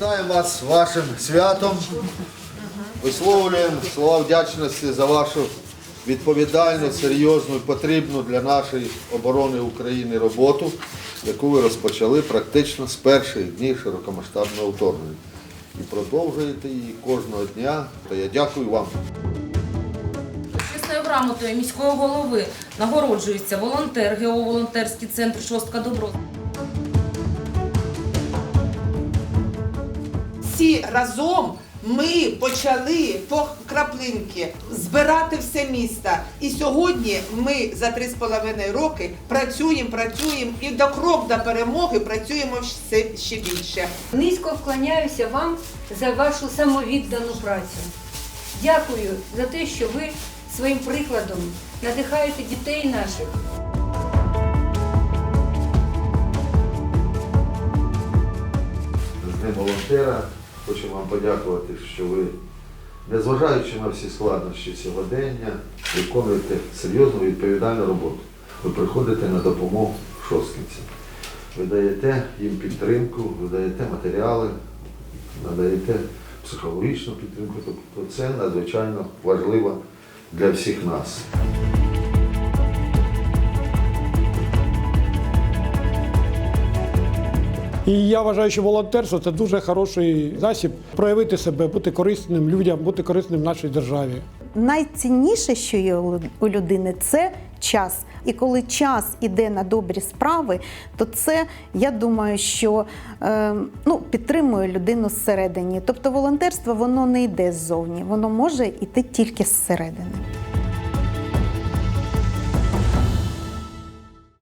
Вітаємо вас з вашим святом. Висловлюємо слова вдячності за вашу відповідальну, серйозну і потрібну для нашої оборони України роботу, яку ви розпочали практично з перших днів широкомасштабного вторгнення. І продовжуєте її кожного дня. То я дякую вам. Чесною грамотою міського голови нагороджується волонтер, геоволонтерський центр Шостка Добро. Всі разом ми почали по краплинки збирати все місто. І сьогодні ми за три з половиною роки працюємо, працюємо і до крок до перемоги працюємо все ще більше. Низько вклоняюся вам за вашу самовіддану працю. Дякую за те, що ви своїм прикладом надихаєте дітей наших. волонтера. Хочу вам подякувати, що ви, незважаючи на всі складнощі сьогодення, виконуєте серйозну відповідальну роботу. Ви приходите на допомогу шосткинцям. Ви даєте їм підтримку, ви даєте матеріали, надаєте психологічну підтримку. Тобто це надзвичайно важливо для всіх нас. І я вважаю, що волонтерство це дуже хороший засіб проявити себе, бути корисним людям, бути корисним нашій державі. найцінніше, що є у людини, це час. І коли час іде на добрі справи, то це я думаю, що е, ну, підтримує людину зсередині. Тобто волонтерство воно не йде ззовні, воно може йти тільки зсередини.